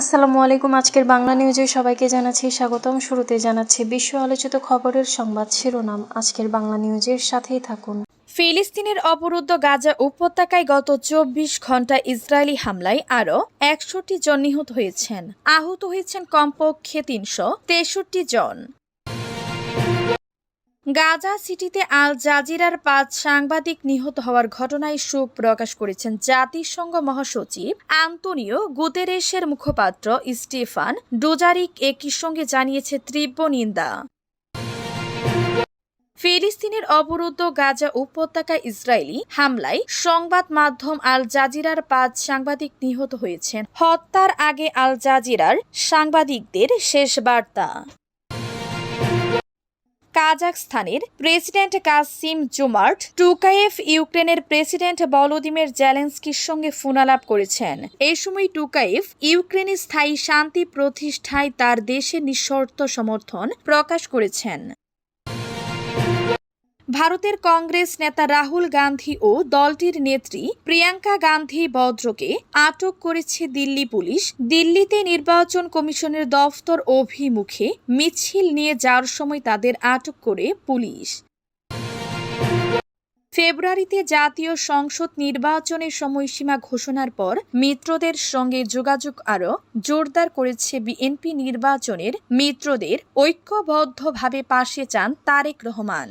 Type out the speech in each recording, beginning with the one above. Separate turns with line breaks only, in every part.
আসসালামু আলাইকুম, আজকের বাংলা নিউজে সবাইকে জানাচ্ছি স্বাগতম। শুরুতে জানাচ্ছি বিশ্ব আলোচিত খবরের সংবাদ শিরোনাম। আজকের বাংলা নিউজের সাথেই থাকুন।
ফিলিস্তিনের অবরুদ্ধ গাজা উপত্যকায় গত চব্বিশ ঘণ্টা ইসরায়েলি হামলায় আরও একষট্টি জন নিহত হয়েছেন। আহত হয়েছেন কমপক্ষে তিনশো তেষট্টি জন। গাজা সিটিতে আল জাজিরার পাঁচ সাংবাদিক নিহত হওয়ার ঘটনায় শোক প্রকাশ করেছেন জাতিসংঘ মহাসচিব আন্তনিও গুতেরেসের মুখপাত্র স্টিফান ডোজারিক একই সঙ্গে জানিয়েছে তীব্র নিন্দা। ফিলিস্তিনের অবরুদ্ধ গাজা উপত্যকায় ইসরায়েলি হামলায় সংবাদ মাধ্যম আল জাজিরার পাঁচ সাংবাদিক নিহত হয়েছেন। হত্যার আগে আল জাজিরার সাংবাদিকদের শেষ বার্তা। কাজাকস্তানের প্রেসিডেন্ট কাসিম জুমার্ট টুকায়েভ ইউক্রেনের প্রেসিডেন্ট বলোদিমের জেলেন্সকির সঙ্গে ফোনালাপ করেছেন। এই সময় টুকায়েভ ইউক্রেনে স্থায়ী শান্তি প্রতিষ্ঠায় তার দেশে নিঃশর্ত সমর্থন প্রকাশ করেছেন। ভারতের কংগ্রেস নেতা রাহুল গান্ধী ও দলটির নেত্রী প্রিয়াঙ্কা গান্ধী বদ্রকে আটক করেছে দিল্লি পুলিশ। দিল্লিতে নির্বাচন কমিশনের দফতর অভিমুখে মিছিল নিয়ে যাওয়ার সময় তাদের আটক করে পুলিশ। ফেব্রুয়ারিতে জাতীয় সংসদ নির্বাচনের সময়সীমা ঘোষণার পর মিত্রদের সঙ্গে যোগাযোগ আরও জোরদার করেছে বিএনপি নির্বাচনের মিত্রদের ঐক্যবদ্ধভাবে পাশে চান তারেক রহমান।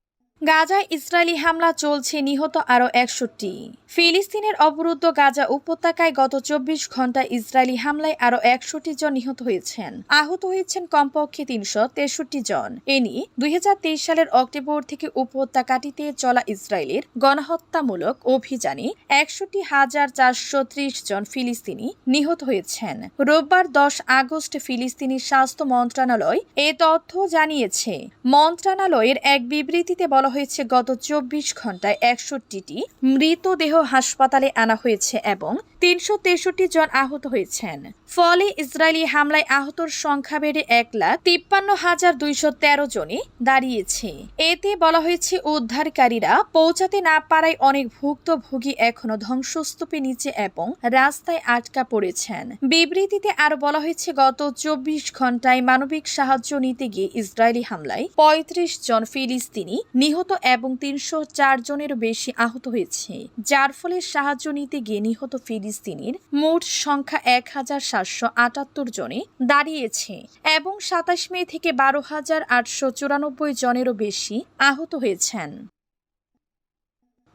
গাজায় ইসরায়েলি হামলা চলছে নিহত আরও একষট্টি। ফিলিস্তিনের অবরুদ্ধ গাজা উপত্যকায় গত চব্বিশ ঘণ্টা ইসরায়েলি হামলায় আরও একষট্টি জন নিহত হয়েছেন। আহত হয়েছেন কমপক্ষে তিনশো তেষট্টি জন। এ নিয়ে দুই সালের অক্টোবর থেকে উপত্যকাটিতে চলা ইসরায়েলের গণহত্যামূলক অভিযানে একষট্টি হাজার চারশো ত্রিশ জন ফিলিস্তিনি নিহত হয়েছেন। রোববার দশ আগস্ট ফিলিস্তিনি স্বাস্থ্য মন্ত্রণালয় এ তথ্য জানিয়েছে। মন্ত্রণালয়ের এক বিবৃতিতে বলা হয়েছে গত চব্বিশ ঘন্টায় একষট্টিটি। মৃতদেহ হাসপাতালে আনা হয়েছে এবং তিনশো তেষট্টি জন আহত হয়েছেন। ফলে ইসরায়েলি হামলায় আহতর সংখ্যা বেড়ে এক লাখ তিপ্পান্ন হাজার দুইশো তেরো জনে দাঁড়িয়েছে। এতে বলা হয়েছে, উদ্ধারকারীরা পৌঁছাতে না পারায় অনেক ভুক্তভোগী এখনও ধ্বংসস্তূপে নিচে এবং রাস্তায় আটকা পড়েছেন। বিবৃতিতে আরও বলা হয়েছে, গত চব্বিশ ঘন্টায় মানবিক সাহায্য নিতে গিয়ে ইসরায়েলি হামলায় পঁয়ত্রিশ জন ফিলিস্তিনি নিহত এবং তিনশো চার জনের বেশি আহত হয়েছে, যার ফলে সাহায্য নিতে গিয়ে নিহত ফিলিস্তিনির মোট সংখ্যা এক হাজার সাতশো আটাত্তর জনে দাঁড়িয়েছে এবং সাতাশ মে থেকে বারো হাজার আটশো চুরানব্বই জনেরও বেশি আহত হয়েছেন।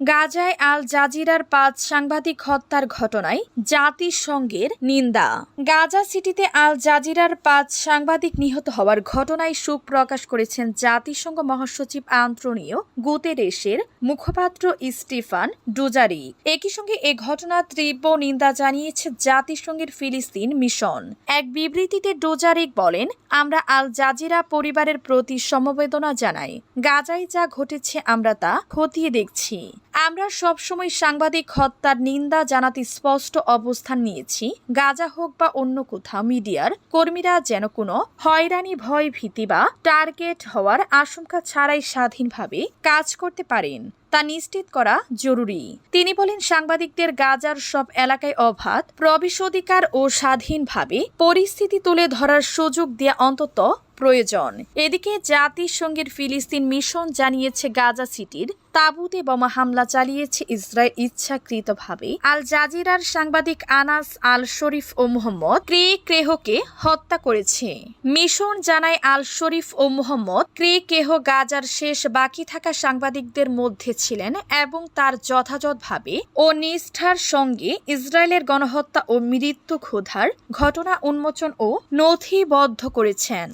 গাজায় আল জাজিরার পাঁচ সাংবাদিক হত্যার ঘটনায় জাতিসংঘের নিন্দা। গাজা সিটিতে আল জাজিরার পাঁচ সাংবাদিক নিহত হওয়ার ঘটনায় শোক প্রকাশ করেছেন জাতিসংঘ মহাসচিব আন্ত্রনীয় গুতেরেসের মুখপাত্র স্টিফান ডুজারি। একই সঙ্গে এ ঘটনার তীব্র নিন্দা জানিয়েছে জাতিসংঘের ফিলিস্তিন মিশন। এক বিবৃতিতে ডোজারিক বলেন, আমরা আল জাজিরা পরিবারের প্রতি সমবেদনা জানাই। গাজায় যা ঘটেছে আমরা তা খতিয়ে দেখছি। আমরা সবসময় সাংবাদিক হত্যার নিন্দা জানাতে স্পষ্ট অবস্থান নিয়েছি। গাজা হোক বা অন্য কোথাও, মিডিয়ার কর্মীরা যেন কোনো হয়রানি ভয় ভীতি বা টার্গেট হওয়ার আশঙ্কা ছাড়াই স্বাধীনভাবে কাজ করতে পারেন। তা নিশ্চিত করা জরুরি। তিনি বলেন, সাংবাদিকদের গাজার সব এলাকায় অবাধ, প্রবেশাধিকার ও স্বাধীনভাবে পরিস্থিতি তুলে ধরার সুযোগ দেওয়া অন্তত প্রয়োজন। এদিকে জাতিসংঘের ফিলিস্তিন মিশন জানিয়েছে গাজা সিটির তাঁবুতে বোমা হামলা চালিয়েছে ইসরায়েল ইচ্ছাকৃতভাবে। আল জাজিরার সাংবাদিক আনাস আল শরীফ ও মোহাম্মদ ক্রে ক্রেহকে হত্যা করেছে। মিশন জানায় আল শরীফ ও মোহাম্মদ ক্রে কেহ গাজার শেষ বাকি থাকা সাংবাদিকদের মধ্যে ছিলেন এবং তার যথাযথভাবে ও নিষ্ঠার সঙ্গে ইসরায়েলের গণহত্যা ও মৃত্যু ক্ষুধার ঘটনা উন্মোচন ও নথিবদ্ধ করেছেন।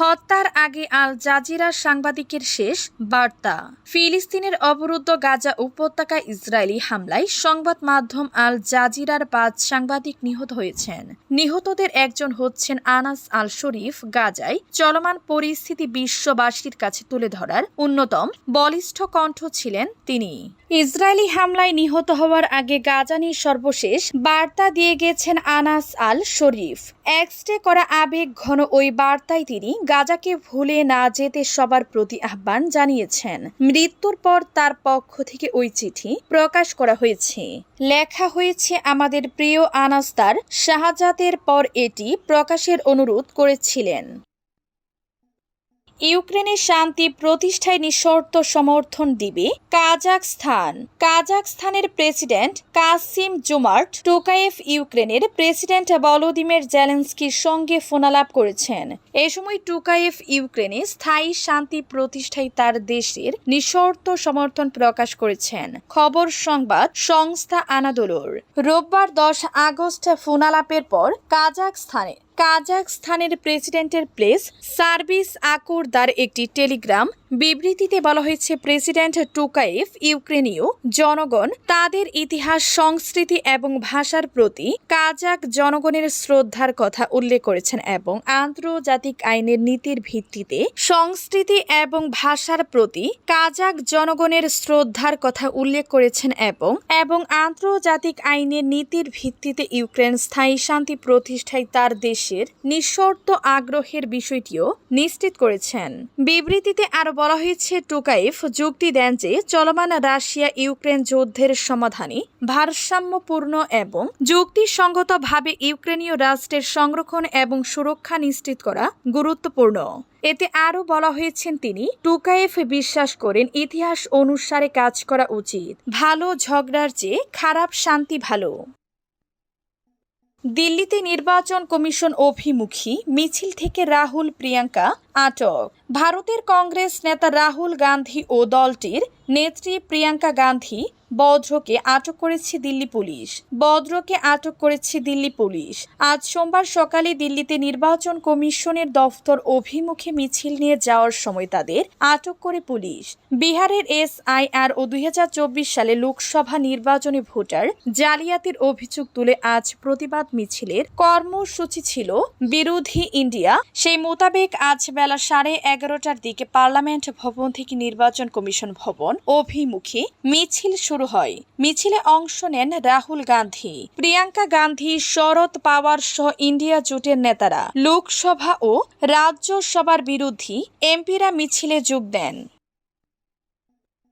হত্যার আগে আল জাজিরার সাংবাদিকের শেষ বার্তা। ফিলিস্তিনের অবরুদ্ধ গাজা উপত্যকায় ইসরায়েলি হামলায় সংবাদ মাধ্যম আল জাজিরার পাঁচ সাংবাদিক নিহত হয়েছেন। নিহতদের একজন হচ্ছেন আনাস আল শরীফ গাজায় চলমান পরিস্থিতি বিশ্ববাসীর কাছে তুলে ধরার অন্যতম বলিষ্ঠ কণ্ঠ ছিলেন তিনি। ইসরায়েলি হামলায় নিহত হওয়ার আগে গাজানির সর্বশেষ বার্তা দিয়ে গেছেন আনাস আল শরীফ। এক্সটে করা আবেগ ঘন ওই বার্তায় তিনি গাজাকে ভুলে না যেতে সবার প্রতি আহ্বান জানিয়েছেন। মৃত্যুর পর তার পক্ষ থেকে ওই চিঠি প্রকাশ করা হয়েছে। লেখা হয়েছে, আমাদের প্রিয় আনাস্তার শাহজাতের পর এটি প্রকাশের অনুরোধ করেছিলেন। ইউক্রেনের শান্তি প্রতিষ্ঠায় নিঃশর্ত সমর্থন দিবে কাজাকস্থান কাজাকস্থানের প্রেসিডেন্ট কাসিম জুমার্ট টোকায়েভ ইউক্রেনের প্রেসিডেন্ট ভলোদিমির জেলেন্সকির সঙ্গে ফোনালাপ করেছেন। এ সময় টুকায়েভ ইউক্রেনে স্থায়ী শান্তি প্রতিষ্ঠায় তার দেশের নিঃশর্ত সমর্থন প্রকাশ করেছেন। খবর সংবাদ, সংস্থা আনাদোলোর। রোববার দশ আগস্ট ফোনালাপের পর কাজাকস্তানে কাজাকস্তানের প্রেসিডেন্টের প্লেস সার্ভিস আকুরদার একটি টেলিগ্রাম। বিবৃতিতে বলা হয়েছে, প্রেসিডেন্ট টুকায়েভ ইউক্রেনীয় জনগণ, তাদের ইতিহাস, সংস্কৃতি এবং ভাষার প্রতি কাজাক জনগণের শ্রদ্ধার কথা উল্লেখ করেছেন এবং আন্তর্জাতিক আইনের নীতির ভিত্তিতে সংস্কৃতি এবং ভাষার প্রতি কাজাক জনগণের শ্রদ্ধার কথা উল্লেখ করেছেন এবং এবং আন্তর্জাতিক আইনের নীতির ভিত্তিতে ইউক্রেন স্থায়ী শান্তি প্রতিষ্ঠায় তার দেশের নিঃশর্ত আগ্রহের বিষয়টিও নিশ্চিত করেছেন। বিবৃতিতে আরও বলা হয়েছে টোকাইফ যুক্তি দেন যে চলমান রাশিয়া ইউক্রেন যুদ্ধের সমাধানে ভারসাম্যপূর্ণ এবং যুক্তিসঙ্গতভাবে ইউক্রেনীয় রাষ্ট্রের সংরক্ষণ এবং সুরক্ষা নিশ্চিত করা গুরুত্বপূর্ণ। এতে আরও বলা হয়েছেন তিনি, টুকায়েফ বিশ্বাস করেন ইতিহাস অনুসারে কাজ করা উচিত। ভালো ঝগড়ার চেয়ে খারাপ শান্তি ভালো। দিল্লিতে নির্বাচন কমিশন অভিমুখী মিছিল থেকে রাহুল প্রিয়াঙ্কা আটক। ভারতের কংগ্রেস নেতা রাহুল গান্ধী ও দলটির নেত্রী প্রিয়াঙ্কা গান্ধী বদ্রকে আটক করেছে দিল্লি পুলিশ। বদ্রকে আটক করেছে দিল্লি পুলিশ। আজ সোমবার সকালে দিল্লিতে নির্বাচন কমিশনের দফতর অভিমুখে মিছিল নিয়ে যাওয়ার সময় তাদের আটক করে পুলিশ। বিহারের এসআইআর ও দুই হাজার চব্বিশ সালে লোকসভা নির্বাচনে ভোটার জালিয়াতির অভিযোগ তুলে আজ প্রতিবাদ মিছিলের কর্মসূচি ছিল বিরোধী ইন্ডিয়া। সেই মোতাবেক আজ বেলা সাড়ে এগারোটার দিকে পার্লামেন্ট ভবন থেকে নির্বাচন কমিশন ভবন অভিমুখী মিছিল শুরু হয়। মিছিলে অংশ নেন রাহুল গান্ধী। প্রিয়াঙ্কা গান্ধী শরদ পাওয়ার সহ ইন্ডিয়া জোটের নেতারা। লোকসভা ও রাজ্যসভার বিরুদ্ধে এমপিরা মিছিলে যোগ দেন।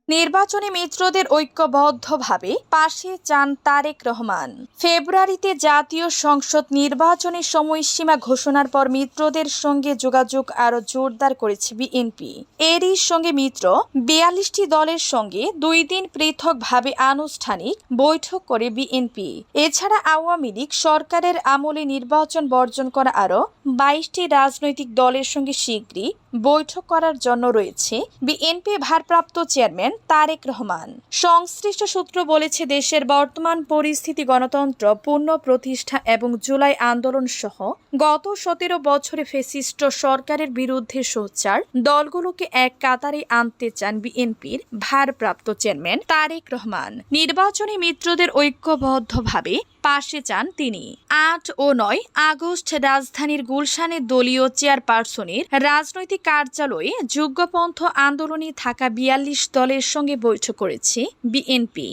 নির্বাচনী মিত্রদের ঐক্যবদ্ধভাবে পাশে চান তারেক রহমান। ফেব্রুয়ারিতে জাতীয় সংসদ নির্বাচনের সময়সীমা ঘোষণার পর মিত্রদের সঙ্গে যোগাযোগ আরও জোরদার করেছে বিএনপি। এরই সঙ্গে মিত্র বিয়াল্লিশটি দলের সঙ্গে দুই দিন পৃথকভাবে আনুষ্ঠানিক বৈঠক করে বিএনপি। এছাড়া আওয়ামী লীগ সরকারের আমলে নির্বাচন বর্জন করা আরও বাইশটি রাজনৈতিক দলের সঙ্গে শীঘ্রই বৈঠক করার জন্য রয়েছে বিএনপি ভারপ্রাপ্ত চেয়ারম্যান তারেক রহমান। সংশ্লিষ্ট সূত্র বলেছে, দেশের বর্তমান পরিস্থিতি, গণতন্ত্র, পূর্ণ প্রতিষ্ঠা এবং জুলাই আন্দোলন সহ গত সতেরো বছরে ফেসিস্ট সরকারের বিরুদ্ধে সোচ্চার দলগুলোকে এক কাতারে আনতে চান বিএনপির ভারপ্রাপ্ত চেয়ারম্যান তারেক রহমান। নির্বাচনী মিত্রদের ঐক্যবদ্ধভাবে পাশে চান তিনি। আট ও নয় আগস্ট রাজধানীর গুলশানে দলীয় চেয়ারপারসনের রাজনৈতিক কার্যালয়ে যুগপন্থ আন্দোলনে থাকা বিয়াল্লিশ দলের সঙ্গে বৈঠক করেছে বিএনপি।